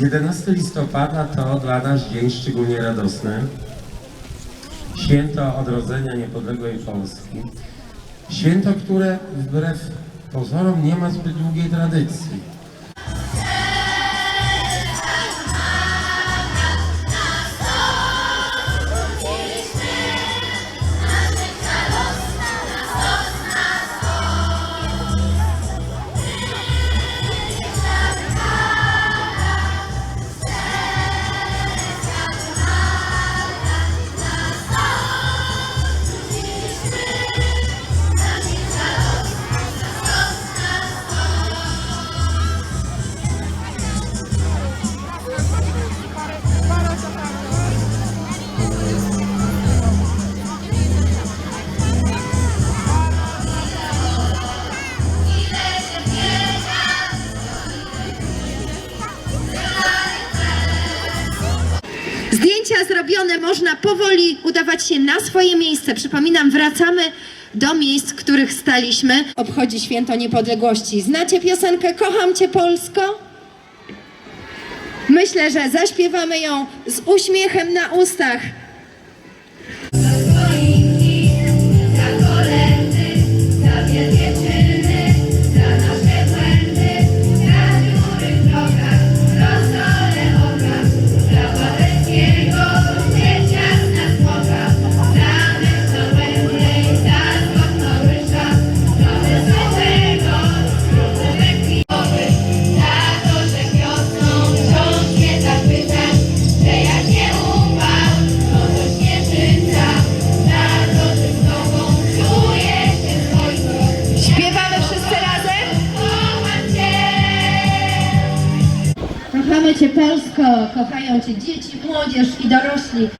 11 listopada to dla nas dzień szczególnie radosny. Święto odrodzenia niepodległej Polski. Święto, które wbrew pozorom nie ma zbyt długiej tradycji. Zrobione, można powoli udawać się na swoje miejsce. Przypominam, wracamy do miejsc, w których staliśmy. Obchodzi święto niepodległości. Znacie piosenkę Kocham Cię Polsko? Myślę, że zaśpiewamy ją z uśmiechem na ustach. Kochamy Cię Polsko, kochają Cię dzieci, młodzież i dorośli.